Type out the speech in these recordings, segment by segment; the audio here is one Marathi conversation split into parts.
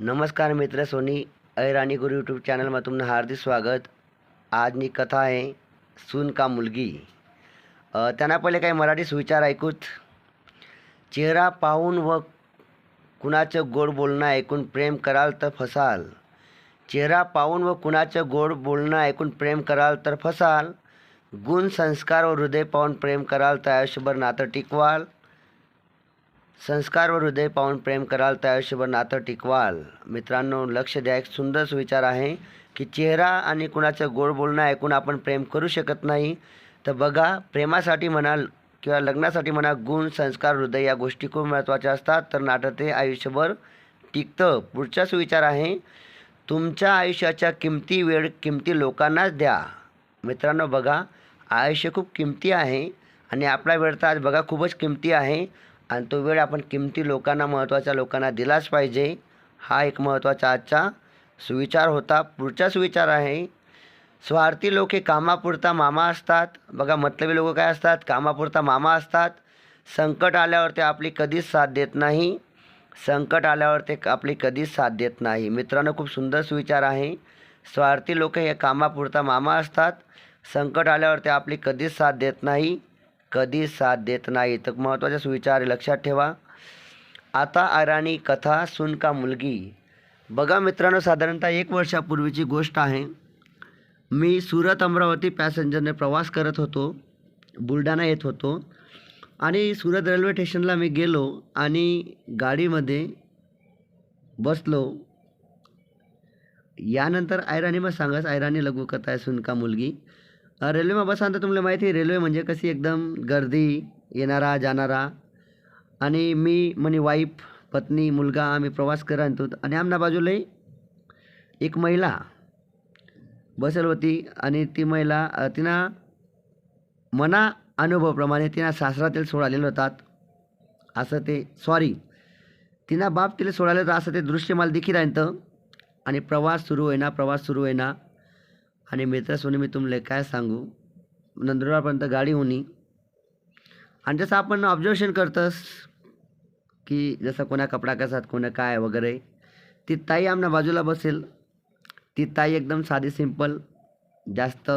नमस्कार मित्र सोनी સોની અયરાની ગુરુ યુટ્યુબ ચેનલમાં हार्दिक स्वागत. आज मी कथा आहे सून का मुलगी. त्यांना पहिले काही मराठी सुविचार ऐकूत. चेहरा पाहून व कुणाचं गोड बोलणं ऐकून प्रेम कराल तर फसाल. चेहरा पाहून व कुणाचं गोड बोलणं ऐकून प्रेम कराल तर फसाल. गुण संस्कार व हृदय पाहून प्रेम कराल तर आयुष्यभर नातं टिकवाल. संस्कार व हृदय पाहून प्रेम कराल तर आयुष्यभर नातं टिकवाल. मित्रांनो लक्ष द्या. एक सुंदर सुविचार आहे की चेहरा आणि कुणाचं गोड बोलणं ऐकून आपण प्रेम करू शकत नाही. तर बघा प्रेमासाठी म्हणाल किंवा लग्नासाठी म्हणा गुण संस्कार हृदय या गोष्टी खूप महत्त्वाच्या असतात. तर नाटक ते आयुष्यभर टिकतं. पुढचा सुविचार आहे तुमच्या आयुष्याच्या किमती वेळ किमती लोकांनाच द्या. मित्रांनो बघा आयुष्य खूप किमती आहे आणि आपला वेळ तर आज बघा खूपच किमती आहे. आणि तो वेळ आपण किमती लोकांना महत्त्वाच्या लोकांना दिलाच पाहिजे. हा एक महत्त्वाचा आजचा सुविचार होता. पुढचा सुविचार आहे स्वार्थी लोक हे कामापुरता मामा असतात. बघा मतलबी लोक काय असतात? कामापुरता मामा असतात. संकट आल्यावर ते आपली कधीच साथ देत नाही. संकट आल्यावर ते आपली कधीच साथ देत नाही. मित्रांनो खूप सुंदर सुविचार आहे. स्वार्थी लोक हे कामापुरता मामा असतात. संकट आल्यावर ते आपली कधीच साथ देत नाही. कधीच साथ देत नाही. तर महत्त्वाच्या सुविचार लक्षात ठेवा. आता आराणी कथा सुन का मुलगी. बघा मित्रांनो साधारणतः एक वर्षापूर्वीची गोष्ट आहे. मी सुरत अमरावती पॅसेंजरने प्रवास करत होतो. बुलढाणा येत होतो. आणि सुरत रेल्वे स्टेशनला मी गेलो आणि गाडीमध्ये बसलो. यानंतर आयराणी मग सांगाच आयराणी लघुकथा आहे सुनका मुलगी. रेल्वेमा बसान तर तुम्हाला माहिती आहे रेल्वे म्हणजे कशी एकदम गर्दी येणारा जाणारा. आणि मी म्हणे वाईफ पत्नी मुलगा आम्ही प्रवास करत आणि आमना बाजूला एक महिला बसेल होती आणि ती महिला तिनं मना अनुभवाप्रमाणे तिनं सासरातील सोडालेलं होतात. असं ते सॉरी तिनं बाप तिला सोडायला होतं असं ते दृश्य मला देखील राहतं आणि प्रवास सुरू होईना प्रवास सुरू होईना. आणि मित्र सोनी मी तुमले काय सांगू? नंदुरबारपर्यंत गाडी होणी आणि जसं आपण ऑब्झर्वेशन करतस की जसं कोणा कपडा कसात कोणा काय वगैरे ती ताई आमना बाजूला बसेल. ती ताई एकदम साधी सिंपल जास्त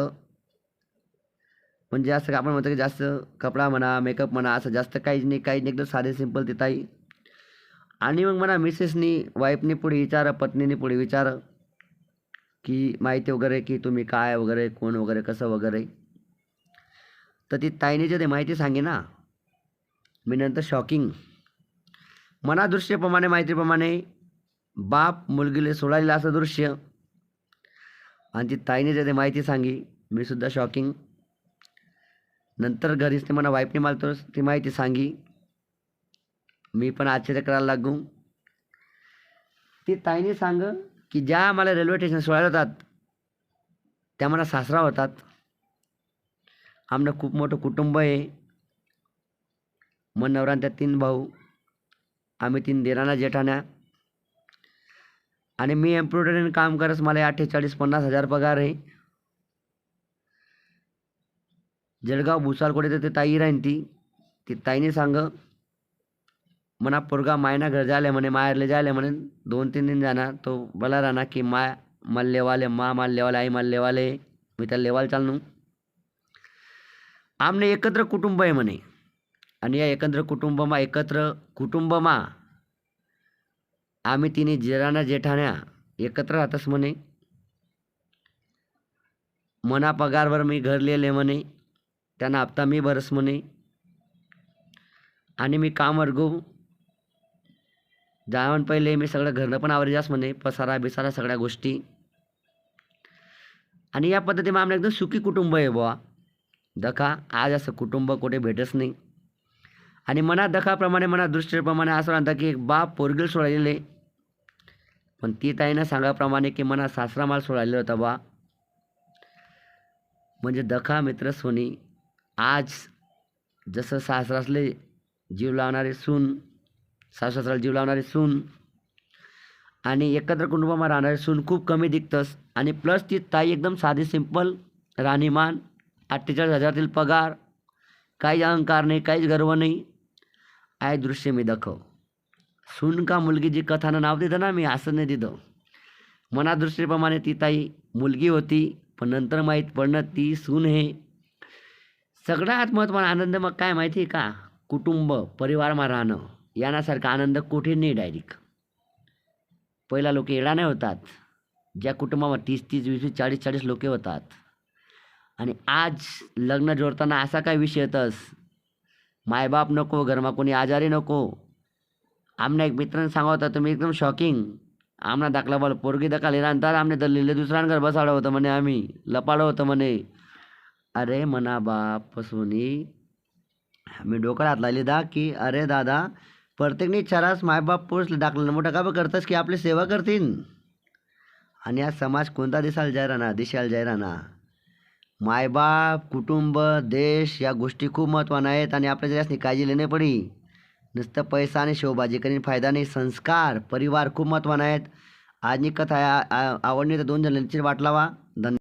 म्हणजे असं आपण म्हणतो की जास्त कपडा म्हणा मेकअप म्हणा असं जास्त काहीच नाही काहीच नाही एकदम साधे सिंपल ती ताई. आणि मग म्हणा मिसेसनी वाईफनी पुढे विचार पत्नीने पुढे विचार. की माहिती वगैरे की तुम्ही काय वगैरे कोण वगैरे कसं वगैरे. तर ती ताईने जे ते माहिती सांगे ना मी नंतर शॉकिंग मनादृश्यप्रमाणे माहितीप्रमाणे बाप मुलगीले सोडायला असं दृश्य. आणि ती ताईने जे ते माहिती सांगी मी सुद्धा शॉकिंग नंतर घरीच ते मला वाईफने मला तर ती माहिती सांगी मी पण आश्चर्य करायला लागू. ती ताईने सांग की ज्या मला रेल्वे स्टेशन सोडायला होतात त्या मला सासरा होतात. आमनं खूप मोठं कुटुंब आहे. मग नवरा तीन भाऊ आम्ही तीन देराना जेठाण्या. आणि मी एम्ब्रॉयडरीने काम करत मला अठ्ठेचाळीस पन्नास हजार पगार आहे. जळगाव भुसालकोडे तर ते ताई राहीन ती. ती ताईने सांग म्हणा पोरगा मायना घर जायले म्हणे मायरले जायले म्हणे दोन तीन दिन जाणार तो बोला राहणार की माय मला लेवाले मा मला लेवाले आई मला लेवाले मी त्याला चाल चालनो। आमने एकत्र कुटुंब आहे म्हणे आणि या एकत्र कुटुंबमा एकत्र कुटुंबमा आम्ही तिने जिराणा जेठाण्या एकत्र राहतस म्हणे मना पगारवर मी घर लिहिले म्हणे त्यांना हप्ता मी भरस म्हणे आणि मी काम वर्गू जावण पहिले मी सगळं घरनं पण आवरी म्हणे पसारा बिसारा सगळ्या गोष्टी. आणि या पद्धतीने आम्हाला एकदम सुखी कुटुंब आहे बुवा. दखा आज असं कुटुंब कुठे भेटच नाही. आणि मना दखाप्रमाणे मना दृष्टीप्रमाणे असं म्हणतात की एक बाप पोरगील सोडायले पण ती ताईनं सांगाप्रमाणे की मना सासरा माल सोडायला होता बा म्हणजे दखा मित्र सोनी आज जसं सासरासले जीव लावणारे सून सासऱ्याला जीव लावणारे सून. आणि एकत्र कुटुंबामध्ये राहणारे सून खूप कमी दिखतंस. आणि प्लस ती ताई एकदम साधी सिंपल राहणीमान अठ्ठेचाळीस हजारातील पगार काहीच अहंकार नाही काहीच गर्व नाही. आहे दृश्य मी दाखव. सून का मुलगी जी कथानं नाव देतं ना मी असं नाही दिलं मनादृष्टीप्रमाणे ती ताई मुलगी होती पण नंतर माहीत पडणं ती सून हे. सगळ्यात महत्त्वाचा आनंद मग काय माहिती आहे का? कुटुंब परिवारमा राहणं. यानासारखा आनंद कुठे नाही डायरेक्ट पहिला लोक येडा नाही होतात. ज्या कुटुंबामध्ये तीस तीस वीस वीस चाळीस चाळीस लोके होतात. आणि आज लग्न जोडताना असा काय विषय येतस? मायबाप नको घरमा कोणी आजारी नको. आमना एक मित्रानं सांगा होता तुम्ही एकदम शॉकिंग आमना दाखला बोल पोरगी दाखल आमने लिहिले दुसऱ्यांकडे बसाडं होतं म्हणे आम्ही. लपाडं होतं म्हणे. अरे म्हणा बाप फसवणी मी डोक्यात हात दा की अरे दादा प्रत्येकने चारास मायबाप पोचले दाखलं मोठा का बं करतस की आपली सेवा करतील आणि आज समाज कोणता दिसायला जाय राहणार? दिसायला जाय राहणार. मायबाप कुटुंब देश या गोष्टी खूप महत्त्वानं आहेत आणि आपल्या जरासनी काळजी लेणे पडी. नुसतं पैसा आणि शोबाजी करीन फायदा नाही संस्कार परिवार खूप महत्त्वानं आहेत. आजनी कथा आहे आ- आवडली तर दोन जणांची वाट लावा. धन्यवाद